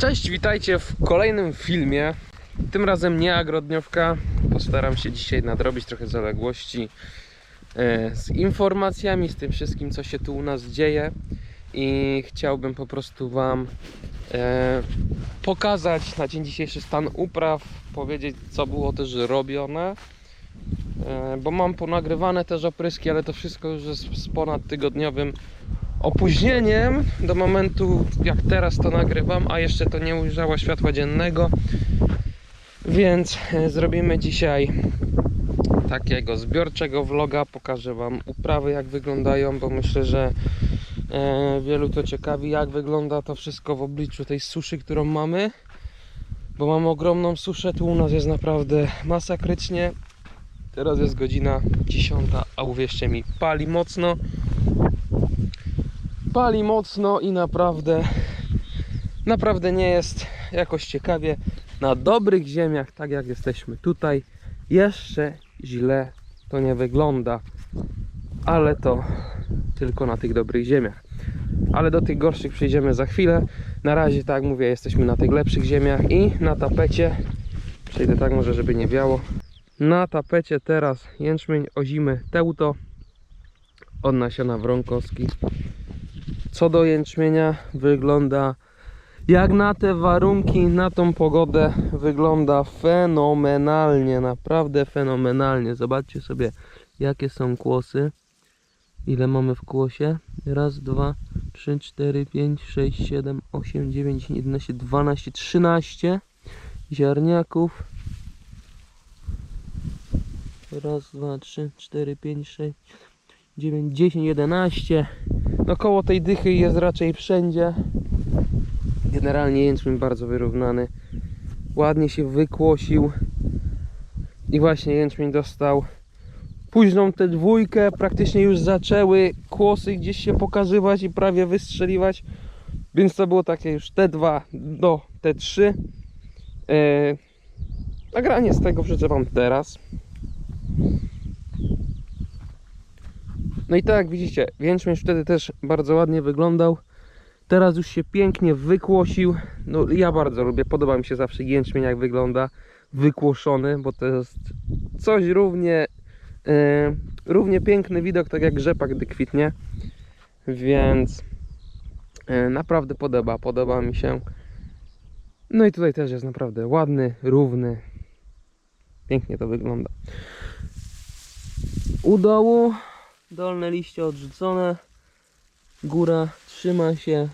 Cześć, witajcie w kolejnym filmie. Tym razem nie agrodniówka. Postaram się dzisiaj nadrobić trochę zaległości e, z informacjami, z tym wszystkim, co się tu u nas dzieje. I chciałbym po prostu Wam e, pokazać na dzień dzisiejszy stan upraw, powiedzieć, co było też robione. E, bo mam ponagrywane też opryski, ale to wszystko już jest z ponadtygodniowym opóźnieniem do momentu jak teraz to nagrywam, a jeszcze to nie ujrzało światła dziennego. Więc e, zrobimy dzisiaj takiego zbiorczego vloga. Pokażę Wam uprawy jak wyglądają, bo myślę, że e, wielu to ciekawi jak wygląda to wszystko w obliczu tej suszy, którą mamy. Bo mamy ogromną suszę, tu u nas jest naprawdę masakrycznie. Teraz jest godzina 10, a uwierzcie mi, pali mocno pali mocno i naprawdę naprawdę nie jest jakoś ciekawie na dobrych ziemiach, tak jak jesteśmy tutaj. Jeszcze źle to nie wygląda ale to tylko na tych dobrych ziemiach. Ale do tych gorszych przejdziemy za chwilę. Na razie tak jak mówię jesteśmy na tych lepszych ziemiach i na tapecie. Przejdę tak może żeby nie wiało. Na tapecie teraz jęczmień ozimy teuto. Od nasiona wronkowski co do jęczmienia wygląda jak na te warunki, na tą pogodę wygląda fenomenalnie, naprawdę fenomenalnie. Zobaczcie sobie jakie są kłosy. Ile mamy w kłosie? Raz, dwa, trzy, cztery, pięć, sześć, siedem, osiem, dziewięć, jedenaście, dwanaście, trzynaście ziarniaków. Raz, dwa, trzy, cztery, pięć, sześć, dziewięć, dziesięć, jedenaście. No koło tej dychy jest raczej wszędzie. Generalnie jęczmień bardzo wyrównany. Ładnie się wykłosił. I właśnie jęczmień dostał późną tę dwójkę. Praktycznie już zaczęły kłosy gdzieś się pokazywać i prawie wystrzeliwać. Więc to było takie już T2 do T3. Eee, nagranie z tego wrzucę Wam teraz. No i tak jak widzicie, jęczmień wtedy też bardzo ładnie wyglądał. Teraz już się pięknie wykłosił. No ja bardzo lubię, podoba mi się zawsze jęczmień jak wygląda wykłoszony, bo to jest coś równie e, równie piękny widok, tak jak rzepak, gdy kwitnie. Więc e, naprawdę podoba, podoba mi się. No i tutaj też jest naprawdę ładny, równy. Pięknie to wygląda. U dołu Dolne liście odrzucone. Góra trzyma się.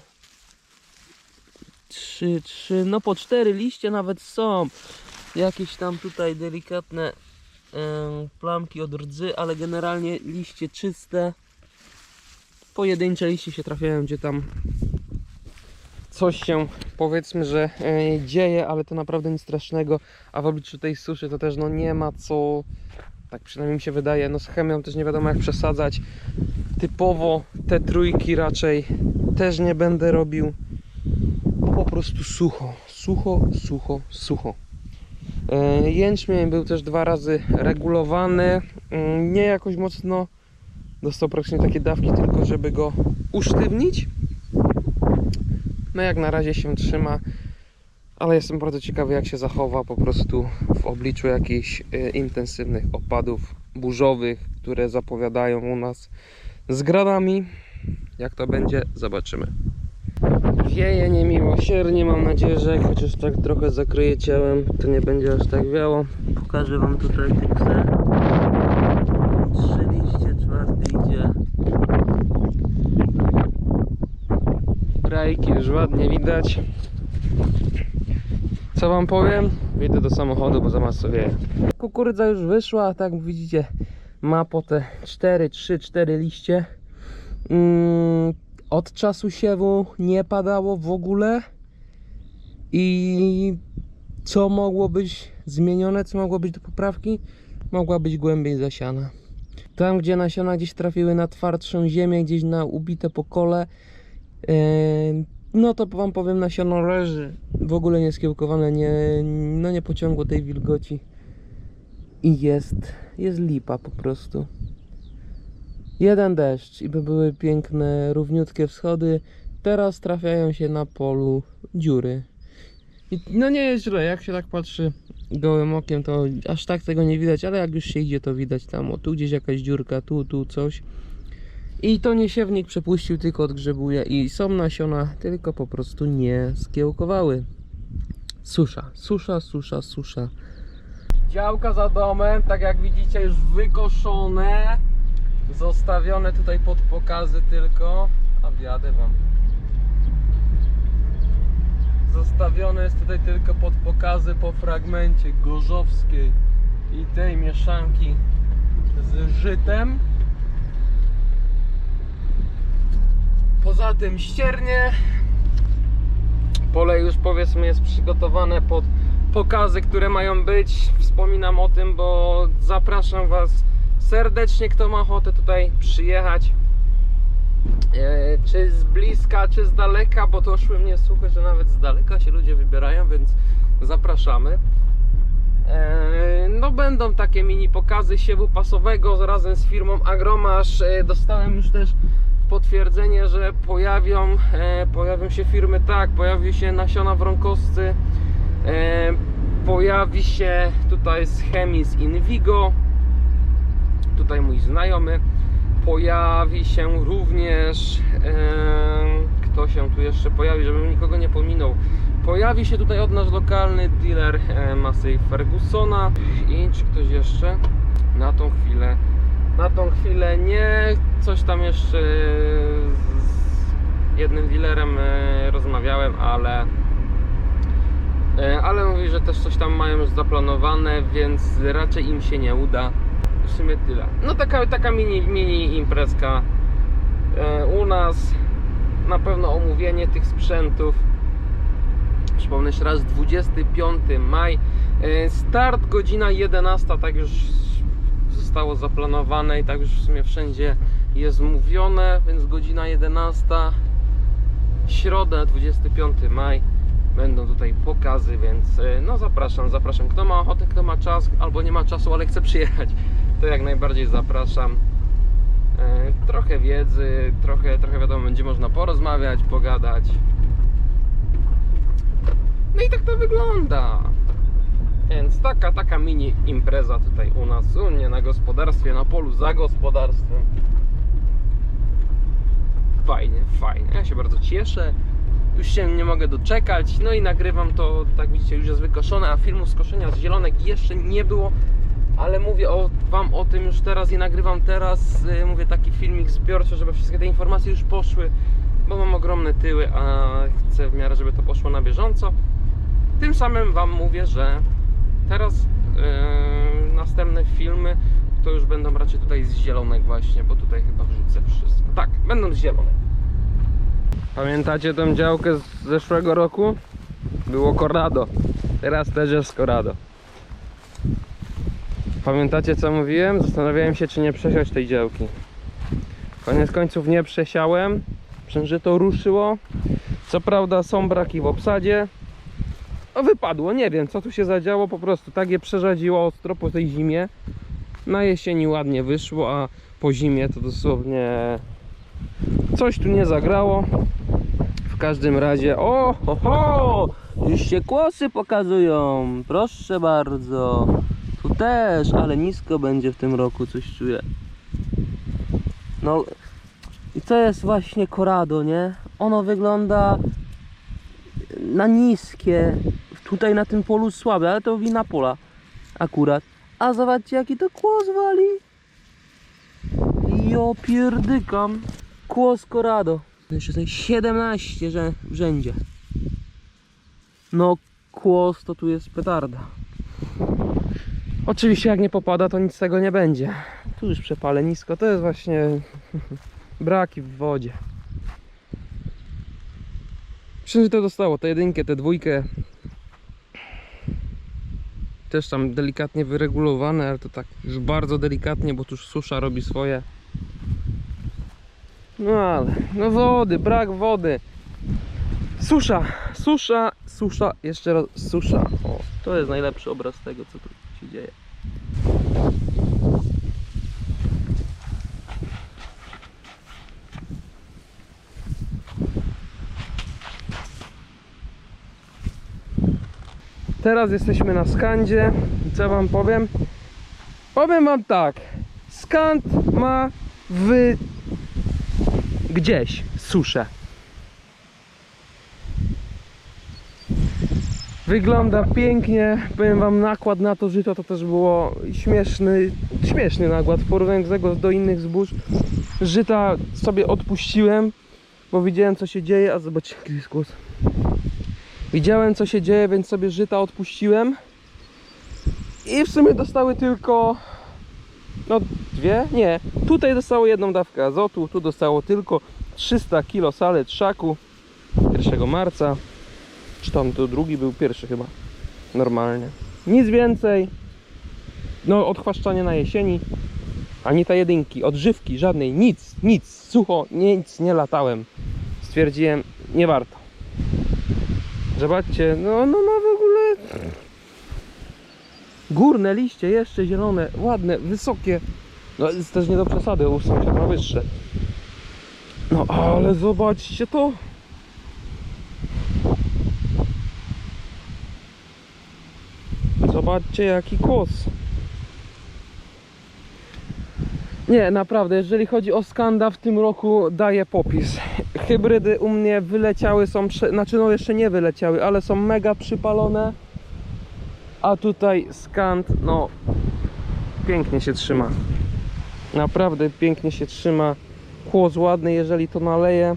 Trzy, trzy, no po cztery liście nawet są. Jakieś tam tutaj delikatne plamki od rdzy, ale generalnie liście czyste. Pojedyncze liście się trafiają, gdzie tam coś się powiedzmy, że e, dzieje, ale to naprawdę nic strasznego. A w obliczu tej suszy to też no nie ma co tak przynajmniej mi się wydaje. No z chemią też nie wiadomo jak przesadzać. Typowo te trójki raczej też nie będę robił. Bo po prostu sucho, sucho, sucho, sucho. E, Jęczmień był też dwa razy regulowany. Mm, Nie jakoś mocno. Dostał praktycznie takie dawki, tylko żeby go usztywnić. No jak na razie się trzyma ale jestem bardzo ciekawy jak się zachowa po prostu w obliczu jakichś e, intensywnych opadów burzowych, które zapowiadają u nas z gradami. Jak to będzie, zobaczymy. Wieje niemiłosiernie, mam nadzieję, że chociaż tak trochę zakryje ciałem, to nie będzie aż tak wiało. Pokażę Wam tutaj fiksę. Trzy liście, czwarty idzie. Rajki już ładnie widać. Co wam powiem? Idę do samochodu, bo za maso wieje. Kukurydza już wyszła, tak widzicie, ma po te 4, 3, 4 liście. Mm, od czasu siewu nie padało w ogóle. I co mogło być zmienione, co mogło być do poprawki? Mogła być głębiej zasiana. Tam, gdzie nasiona gdzieś trafiły na twardszą ziemię, gdzieś na ubite pokole, yy, no to wam powiem, nasiono leży w ogóle nieskiełkowane, nie, no nie pociągło tej wilgoci i jest, jest lipa po prostu. Jeden deszcz i by były piękne, równiutkie wschody. Teraz trafiają się na polu dziury. I- No nie jest źle, jak się tak patrzy gołym okiem, to aż tak tego nie widać, ale jak już się idzie, to widać tam, o tu gdzieś jakaś dziurka, tu, tu coś. I to nie siewnik przepuścił, tylko odgrzebuje i są nasiona, tylko po prostu nie skiełkowały. Susza, susza, susza, susza. Działka za domem, tak jak widzicie, już wykoszone. Zostawione tutaj pod pokazy tylko. A wjadę wam. Zostawione jest tutaj tylko pod pokazy po fragmencie gorzowskiej i tej mieszanki z żytem. Poza tym ściernie. Pole już powiedzmy jest przygotowane pod pokazy, które mają być. Wspominam o tym, bo zapraszam Was serdecznie, kto ma ochotę tutaj przyjechać. E, czy z bliska, czy z daleka, bo doszły mnie słuchy, że nawet z daleka się ludzie wybierają, więc zapraszamy. E, No będą takie mini pokazy siewu pasowego razem z firmą Agromasz. E, Dostałem już też potwierdzenie, że pojawią, e, pojawią się firmy tak, pojawi się nasiona wronkowscy, e, pojawi się tutaj z chemii z Invigo, tutaj mój znajomy, pojawi się również, e, kto się tu jeszcze pojawi, żebym nikogo nie pominął, pojawi się tutaj od nasz lokalny dealer e, Massey Fergusona. I czy ktoś jeszcze? Na tą chwilę na tą chwilę nie. Coś tam jeszcze z jednym dealerem e, rozmawiałem, ale e, ale mówi, że też coś tam mają już zaplanowane, więc raczej im się nie uda. W sumie tyle. No taka, taka mini, mini imprezka e, u nas. Na pewno omówienie tych sprzętów. Przypomnę jeszcze raz, 25 maj. Start godzina 11, tak już zostało zaplanowane i tak już w sumie wszędzie jest mówione, więc godzina 11. Środa, 25 maj. Będą tutaj pokazy, więc e, no zapraszam, zapraszam. Kto ma ochotę, kto ma czas, albo nie ma czasu, ale chce przyjechać, to jak najbardziej zapraszam. E, Trochę wiedzy, trochę, trochę wiadomo, będzie można porozmawiać, pogadać. No i tak to wygląda. Więc taka, taka mini impreza tutaj u nas, u mnie na gospodarstwie, na polu za gospodarstwem. Fajnie, fajnie. Ja się bardzo cieszę. Już się nie mogę doczekać. No i nagrywam to, tak widzicie, już jest wykoszone, a filmu z koszenia z zielonek jeszcze nie było. Ale mówię o, Wam o tym już teraz i nagrywam teraz. y, Mówię taki filmik zbiorczy, żeby wszystkie te informacje już poszły, bo mam ogromne tyły, a chcę w miarę, żeby to poszło na bieżąco. Tym samym Wam mówię, że teraz yy, następne filmy to już będą raczej tutaj z zielonek właśnie, bo tutaj chyba wrzucę wszystko. Tak, będą z zielonek. Pamiętacie tą działkę z zeszłego roku? Było Corrado. Teraz też jest Corrado. Pamiętacie co mówiłem? Zastanawiałem się czy nie przesiać tej działki. Koniec końców nie przesiałem. Przężyto ruszyło. Co prawda są braki w obsadzie, no wypadło, nie wiem co tu się zadziało, po prostu tak je przerzadziło ostro po tej zimie. Na jesieni ładnie wyszło, a po zimie to dosłownie coś tu nie zagrało. W każdym razie, o, ho, ho, już się kłosy pokazują, proszę bardzo. Tu też, ale nisko będzie w tym roku, coś czuję. No i to jest właśnie Corrado, nie? Ono wygląda na niskie. Tutaj na tym polu słabe, ale to wina pola akurat. A zobaczcie jaki to kłos wali. Jo pierdykam. Kłos Corrado. Jeszcze tutaj 17 że rzędzie. No kłos to tu jest petarda. Oczywiście jak nie popada to nic z tego nie będzie. Tu już przepale nisko. To jest właśnie braki w wodzie. Wszędzie to dostało, tę jedynkę, tę dwójkę. Też tam delikatnie wyregulowane, ale to tak już bardzo delikatnie, bo tu susza robi swoje. No ale, no wody, brak wody. Susza, susza, susza, jeszcze raz susza. O, to jest najlepszy obraz tego, co tu się dzieje. Teraz jesteśmy na skandzie. I co wam powiem? Powiem wam tak. Skand ma w gdzieś suszę. Wygląda pięknie. Powiem wam nakład na to żyto to też było śmieszny, śmieszny nakład w porównaniu do tego do innych zbóż. Żyta sobie odpuściłem, bo widziałem co się dzieje, a zobaczcie jaki jest głos. Widziałem co się dzieje, więc sobie żyta odpuściłem. I w sumie dostały tylko no dwie? Nie. Tutaj dostało jedną dawkę azotu, tu dostało tylko 300 kg salet szaku 1 marca. Czy tam to drugi był pierwszy chyba. Normalnie. Nic więcej. No odchwaszczanie na jesieni. Ani ta jedynki, odżywki, żadnej, nic, nic, sucho, nic nie latałem. Stwierdziłem, nie warto. Zobaczcie, no, no, no w ogóle Górne liście, jeszcze zielone, ładne, wysokie. No jest też nie do przesady, u sąsiad ma wyższe. No ale zobaczcie to. Zobaczcie jaki kłos. Nie, naprawdę, jeżeli chodzi o skanda w tym roku daje popis. Hybrydy u mnie wyleciały, są, znaczy no jeszcze nie wyleciały, ale są mega przypalone. A tutaj skant, no pięknie się trzyma. Naprawdę pięknie się trzyma. Kłos ładny, jeżeli to naleje,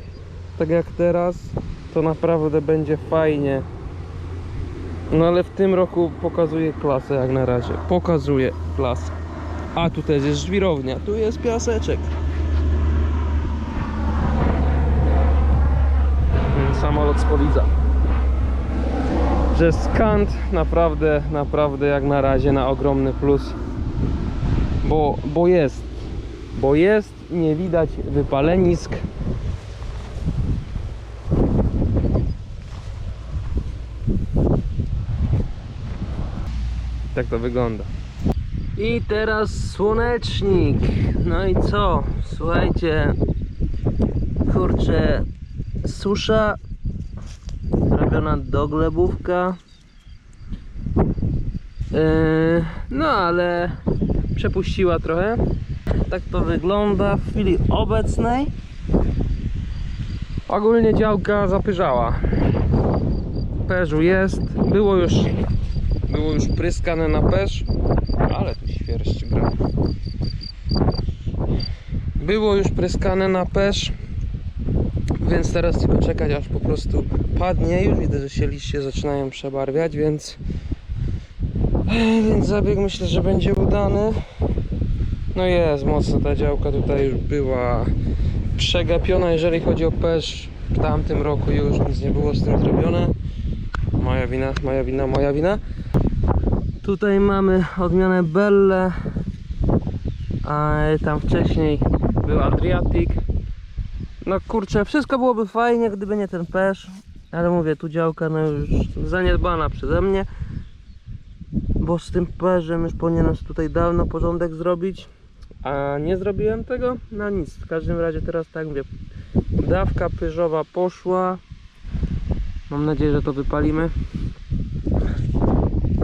tak jak teraz, to naprawdę będzie fajnie. No ale w tym roku pokazuje klasę jak na razie. Pokazuje klasę. A tu też jest żwirownia, tu jest piaseczek. Samolot z że skant naprawdę, naprawdę jak na razie na ogromny plus. Bo, bo jest, bo jest nie widać wypalenisk. Tak to wygląda. I teraz słonecznik. No i co? Słuchajcie, kurczę, susza robiona doglebówka. Yy, no ale przepuściła trochę. Tak to wygląda w chwili obecnej. Ogólnie działka zapyżała. Peżu jest. Było już było już pryskane na peż, ale tu świerszcz gra. Było już pryskane na peż, więc teraz tylko czekać aż po prostu padnie. Już widzę, że się liście zaczynają przebarwiać, więc więc zabieg myślę, że będzie udany. No jest, mocno ta działka tutaj już była przegapiona, jeżeli chodzi o pesz. W tamtym roku już nic nie było z tym zrobione. Moja wina, moja wina, moja wina. Tutaj mamy odmianę Belle, a tam wcześniej był Adriatic. No kurczę, wszystko byłoby fajnie, gdyby nie ten pesz, ale mówię, tu działka no już zaniedbana przeze mnie, bo z tym perzem już powinienem tutaj dawno porządek zrobić, a nie zrobiłem tego, no nic, w każdym razie teraz tak mówię, dawka pyżowa poszła, mam nadzieję, że to wypalimy.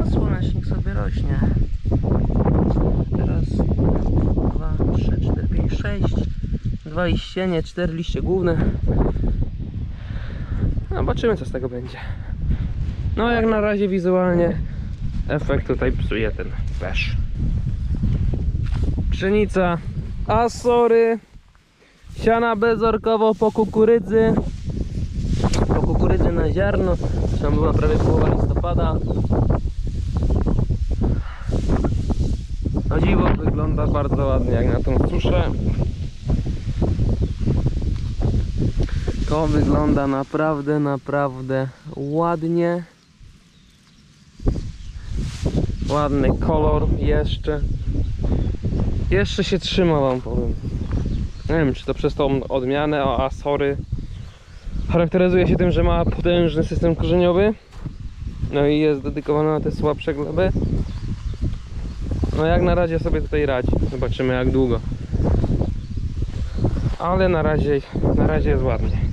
A słonecznik sobie rośnie. Raz, dwa, trzy, cztery, pięć, sześć. Dwa liścienie, cztery liście główne. No, Zobaczymy co z tego będzie. No jak na razie wizualnie efekt tutaj psuje ten pesz. Pszenica Asory. Siana bezorkowo po kukurydzy. Po kukurydzy na ziarno. Tam była prawie połowa listopada. O dziwo wygląda bardzo ładnie jak na tą suszę. To wygląda naprawdę, naprawdę ładnie. Ładny kolor jeszcze. Jeszcze się trzyma wam powiem. Nie wiem czy to przez tą odmianę o Asory charakteryzuje się tym, że ma potężny system korzeniowy. No i jest dedykowana na te słabsze gleby. No jak na razie sobie tutaj radzi. Zobaczymy jak długo. Ale na razie, na razie jest ładnie.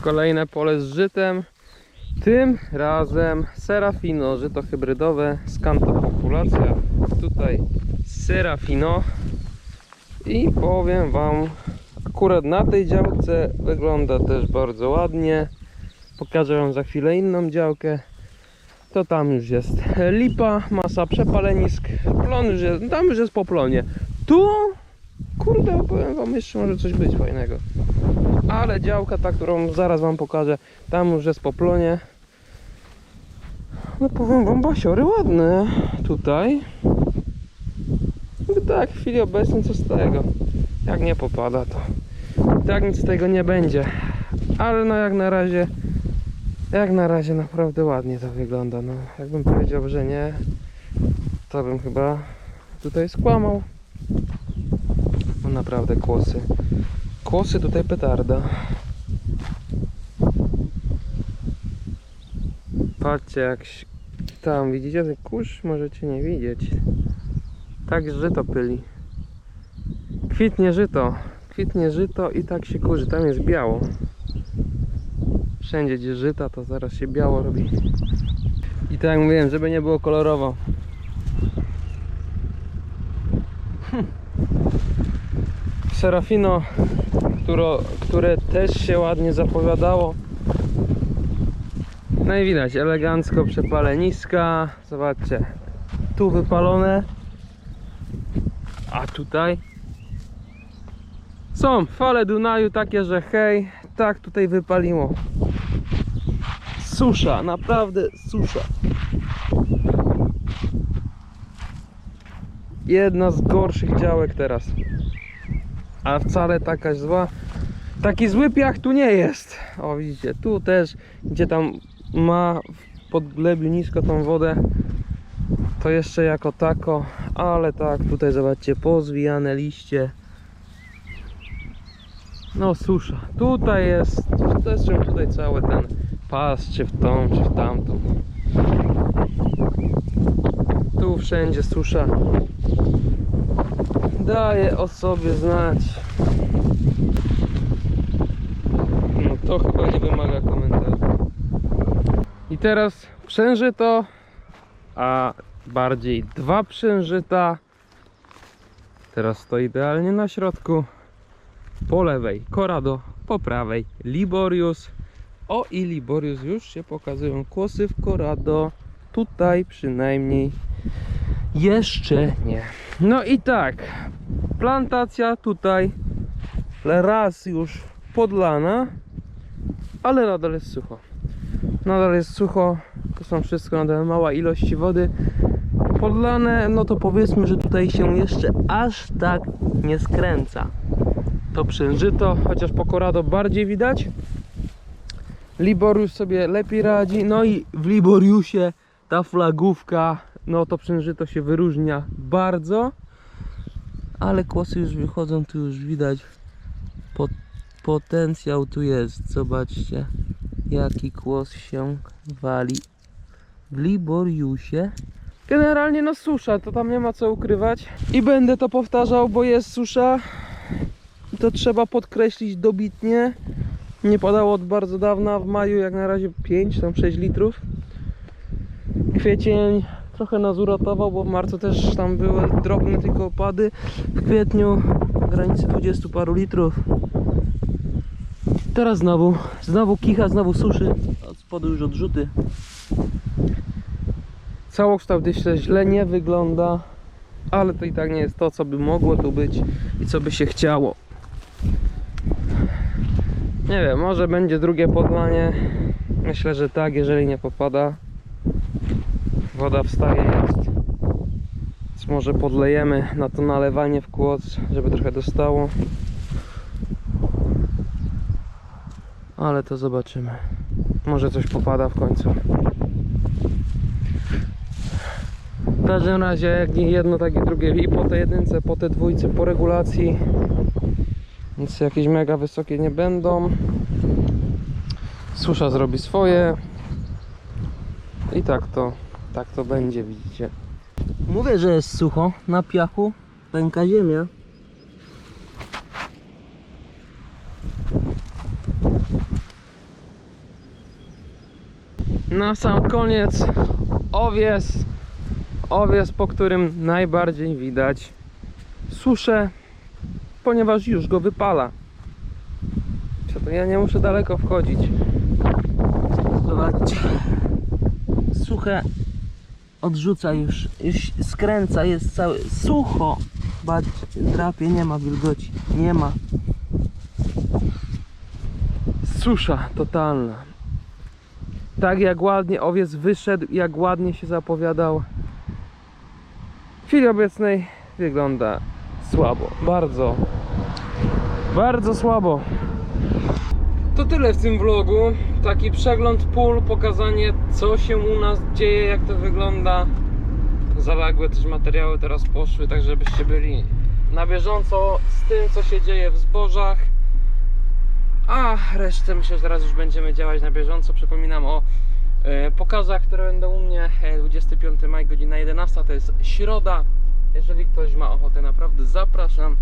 Kolejne pole z żytem. Tym razem Serafino, żyto hybrydowe, skanta populacja. Tutaj Serafino. I powiem Wam, akurat na tej działce wygląda też bardzo ładnie. Pokażę Wam za chwilę inną działkę. To tam już jest lipa, masa przepalenisk, plon już jest, tam już jest po plonie. Tu, kurde, powiem Wam, jeszcze może coś być fajnego. Ale działka ta, którą zaraz Wam pokażę, tam już jest po plonie. No powiem Wam, basiory ładne tutaj. No tak, w chwili obecnej co z tego? Jak nie popada to tak nic z tego nie będzie. Ale no jak na razie jak na razie naprawdę ładnie to wygląda. No, jakbym powiedział, że nie, to bym chyba tutaj skłamał. No naprawdę kłosy. Kłosy tutaj petarda. Patrzcie jak tam widzicie ten kurz? Możecie nie widzieć. Tak żyto pyli. Kwitnie żyto. Kwitnie żyto i tak się kurzy. Tam jest biało. Wszędzie gdzie żyta to zaraz się biało robi. I tak jak mówiłem, żeby nie było kolorowo. Hm. Serafino, które, które też się ładnie zapowiadało. No i widać, elegancko przepaleniska. Zobaczcie, tu wypalone. A tutaj są fale Dunaju takie, że hej, tak tutaj wypaliło. Susza, naprawdę susza. Jedna z gorszych działek teraz. A wcale taka zła. Taki zły piach tu nie jest. O widzicie, tu też, gdzie tam ma w podglebiu nisko tą wodę, to jeszcze jako tako, ale tak, tutaj zobaczcie, pozwijane liście. No susza. Tutaj jest, zresztą tutaj cały ten pas, czy w tą, czy w tamtą. Tu wszędzie susza. Daje o sobie znać. No to chyba nie wymaga komentarza. I teraz przężyto, a bardziej dwa przężyta. Teraz to idealnie na środku. Po lewej Corrado, po prawej Liborius. O i Liborius już się pokazują kłosy w Corrado. Tutaj przynajmniej jeszcze nie. No i tak, plantacja tutaj raz już podlana, ale nadal jest sucho. Nadal jest sucho, to są wszystko nadal mała ilości wody. Podlane, no to powiedzmy, że tutaj się jeszcze aż tak nie skręca to przężyto, chociaż po Corrado bardziej widać. Liborius sobie lepiej radzi, no i w Liboriusie ta flagówka, no to przężyto się wyróżnia bardzo. Ale kłosy już wychodzą, tu już widać pot potencjał tu jest, zobaczcie jaki kłos się wali w Liboriusie. Generalnie no susza, to tam nie ma co ukrywać i będę to powtarzał, bo jest susza to trzeba podkreślić dobitnie. Nie padało od bardzo dawna, w maju jak na razie 5, tam 6 litrów. Kwiecień trochę nas uratował, bo w marcu też tam były drobne tylko opady. W kwietniu granicy 20 paru litrów. Teraz znowu, znowu kicha, znowu suszy. Od spodu już odrzuty. Całokształt jeszcze źle nie wygląda, ale to i tak nie jest to, co by mogło tu być i co by się chciało. Nie wiem, może będzie drugie podlanie. Myślę, że tak, jeżeli nie popada. Woda wstaje jest. Więc może podlejemy na to nalewanie w kłos, żeby trochę dostało. Ale to zobaczymy. Może coś popada w końcu. W każdym razie, jak nie jedno, tak i drugie. I po tej jedynce, po tej dwójce, po regulacji. Nic jakieś mega wysokie nie będą. Susza zrobi swoje. I tak to, tak to będzie, widzicie. Mówię, że jest sucho, na piachu pęka ziemia. Na sam koniec owies. Owies, po którym najbardziej widać suszę, ponieważ już go wypala. Ja nie muszę daleko wchodzić. Zobaczcie. Suche odrzuca już, już skręca, jest całe sucho. Zobaczcie, drapie, nie ma wilgoci, nie ma. Susza totalna. Tak jak ładnie owiec wyszedł, jak ładnie się zapowiadał. W chwili obecnej wygląda słabo. Bardzo, bardzo słabo. To tyle w tym vlogu. Taki przegląd pól, pokazanie co się u nas dzieje, jak to wygląda. Zaległe też materiały teraz poszły, tak żebyście byli na bieżąco z tym co się dzieje w zbożach. A resztę myślę, że teraz już będziemy działać na bieżąco. Przypominam o e, pokazach, które będą u mnie e, 25 maj, godzina 11. To jest środa. Jeżeli ktoś ma ochotę, naprawdę zapraszam.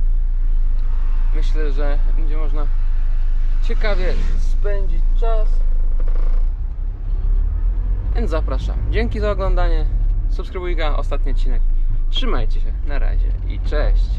Myślę, że będzie można ciekawie spędzić czas. Więc zapraszam. Dzięki za oglądanie. Subskrybujka, ostatni odcinek. Trzymajcie się. Na razie i cześć.